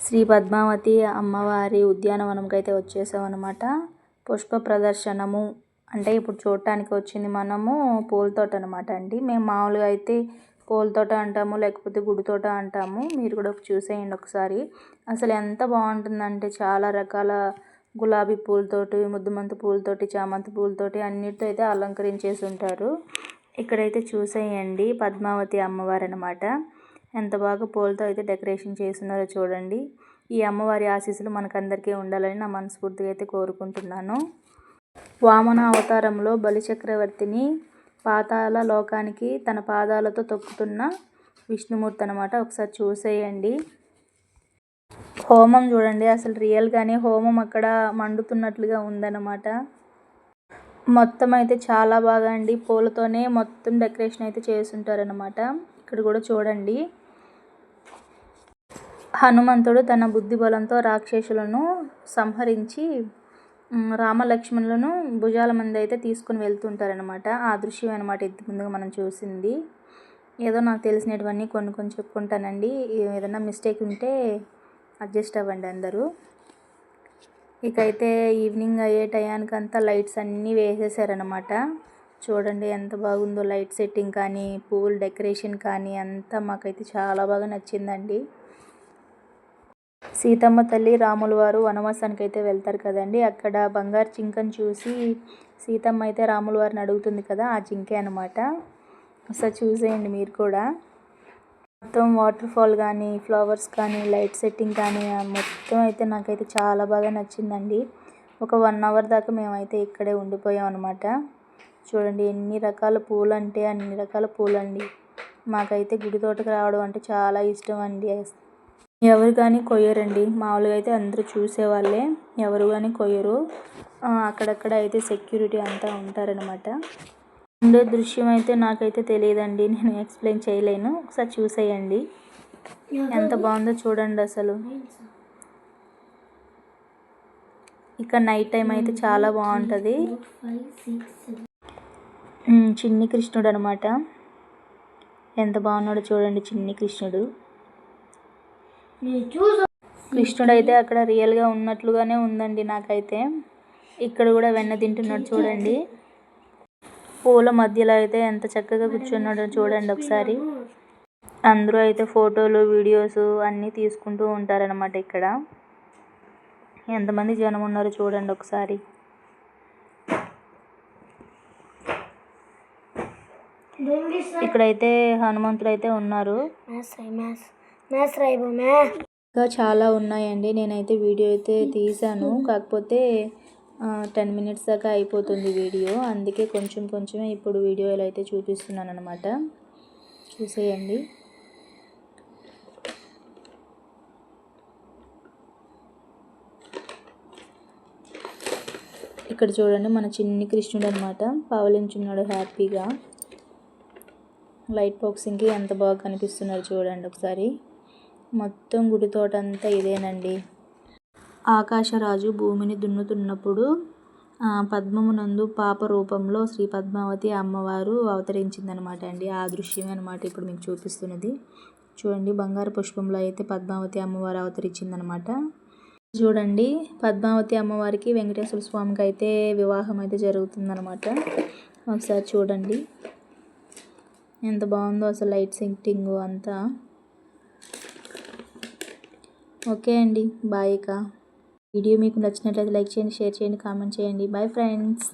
శ్రీ పద్మావతి అమ్మవారి ఉద్యానవనంకి అయితే వచ్చేసాం అనమాట పుష్ప ప్రదర్శనము అంటే ఇప్పుడు చూడటానికి వచ్చింది మనము పూలతోట అనమాట అండి. మేము మామూలుగా అయితే పూలతోట అంటాము లేకపోతే గుడితోట అంటాము. మీరు కూడా చూసేయండి ఒకసారి. అసలు ఎంత బాగుంటుందంటే చాలా రకాల గులాబీ పూలతోటి ముద్దుమంతి పూలతోటి చామంతి పూలతోటి అన్నిటితో అయితే అలంకరించేసి ఉంటారు. ఇక్కడైతే చూసేయండి పద్మావతి అమ్మవారు అనమాట ఎంత బాగా పూలతో అయితే డెకరేషన్ చేస్తున్నారో చూడండి. ఈ అమ్మవారి ఆశీస్సులు మనకందరికీ ఉండాలని నా మనస్ఫూర్తిగా అయితే కోరుకుంటున్నాను. వామన అవతారంలో బలిచక్రవర్తిని పాతాల లోకానికి తన పాదాలతో తొక్కుతున్న విష్ణుమూర్తి అనమాట ఒకసారి చూసేయండి. హోమం చూడండి. అసలు రియల్గానే హోమం అక్కడ మండుతున్నట్లుగా ఉందన్నమాట. మొత్తం అయితే చాలా బాగా అండి. పూలతోనే మొత్తం డెకరేషన్ అయితే చేస్తుంటారనమాట ఇక్కడ కూడా చూడండి. హనుమంతుడు తన బుద్ధి బలంతో రాక్షసులను సంహరించి రామలక్ష్మణులను భుజాల మంది అయితే తీసుకుని వెళ్తుంటారనమాట ఆ దృశ్యం అనమాట ఇంత ముందుగా మనం చూసింది. ఏదో నాకు తెలిసినటువన్నీ కొన్ని కొన్ని చెప్పుకుంటానండి. ఏదైనా మిస్టేక్ ఉంటే అడ్జస్ట్ అవ్వండి అందరూ. ఇకైతే ఈవినింగ్ అయ్యే టయానికి అంతా లైట్స్ అన్నీ వేసేసారనమాట చూడండి ఎంత బాగుందో లైట్ సెట్టింగ్ కానీ పూల డెకరేషన్ కానీ అంతా మాకైతే చాలా బాగా నచ్చిందండి. సీతమ్మ తల్లి రాముల వారు వనవాసానికి అయితే వెళ్తారు కదండి. అక్కడ బంగారు జింకను చూసి సీతమ్మ అయితే రాముల వారిని అడుగుతుంది కదా ఆ జింకే అనమాట ఒకసారి చూసేయండి మీరు కూడా. మొత్తం వాటర్ ఫాల్ కానీ ఫ్లవర్స్ కానీ లైట్ సెట్టింగ్ కానీ మొత్తం అయితే నాకైతే చాలా బాగా నచ్చిందండి. ఒక వన్ అవర్ దాకా మేమైతే ఇక్కడే ఉండిపోయాం అనమాట చూడండి ఎన్ని రకాల పూలు అంటే అన్ని రకాల పూలండి. మాకైతే గుడి తోటకు రావడం అంటే చాలా ఇష్టం అండి. ఎవరు కానీ కొయ్యరండి. మామూలుగా అయితే అందరూ చూసేవాళ్ళే ఎవరు కానీ కొయ్యరు. అక్కడక్కడ అయితే సెక్యూరిటీ అంతా ఉంటారనమాట ఉండే దృశ్యం అయితే నాకైతే తెలియదండి. నేను ఎక్స్ప్లెయిన్ చేయలేను. ఒకసారి చూసేయండి. ఎంత బాగుందో చూడండి అసలు. ఇక్కడ నైట్ టైం అయితే చాలా బాగుంటుంది. చిన్ని కృష్ణుడు అనమాట ఎంత బాగున్నాడో చూడండి చిన్ని కృష్ణుడు. కృష్ణుడు అయితే అక్కడ రియల్గా ఉన్నట్లుగానే ఉందండి నాకైతే. ఇక్కడ కూడా వెన్న తింటున్నాడు చూడండి. పూల మధ్యలో అయితే ఎంత చక్కగా కూర్చున్నాడో చూడండి ఒకసారి. అందరూ అయితే ఫోటోలు వీడియోస్ అన్నీ తీసుకుంటూ ఉంటారనమాట ఇక్కడ. ఎంతమంది జనం ఉన్నారో చూడండి ఒకసారి. ఇక్కడైతే హనుమంతుడు అయితే ఉన్నారు ఇంకా చాలా ఉన్నాయండి. నేనైతే వీడియో అయితే తీసాను కాకపోతే టెన్ మినిట్స్ దాకా అయిపోతుంది వీడియో. అందుకే కొంచెం కొంచెమే ఇప్పుడు వీడియోలో అయితే చూపిస్తున్నాను అనమాట చూసేయండి. ఇక్కడ చూడండి మన చిన్ని కృష్ణుడు అనమాట పావలించున్నాడు హ్యాపీగా. లైట్ బాక్సింగ్కి ఎంత బాగా కనిపిస్తున్నారు చూడండి ఒకసారి. మొత్తం గుడి తోట అంతా ఇదేనండి. ఆకాశరాజు భూమిని దున్నుతున్నప్పుడు పద్మమునందు పాప రూపంలో శ్రీ పద్మావతి అమ్మవారు అవతరించిందనమాట అండి. ఆ దృశ్యమే అనమాట ఇప్పుడు మీకు చూపిస్తున్నది. చూడండి బంగారు పుష్పంలో అయితే పద్మావతి అమ్మవారు అవతరించిందనమాట. చూడండి పద్మావతి అమ్మవారికి వెంకటేశ్వర స్వామికి అయితే వివాహం అయితే జరుగుతుందనమాట. ఒకసారి చూడండి. ఎంత బాగుందో అసలు లైట్ సెట్టింగ్ అంతా. ఓకే అండి. బాయ్ ఇక వీడియో మీకు నచ్చినట్లయితే లైక్ చేయండి షేర్ చేయండి కామెంట్ చేయండి. Bye friends.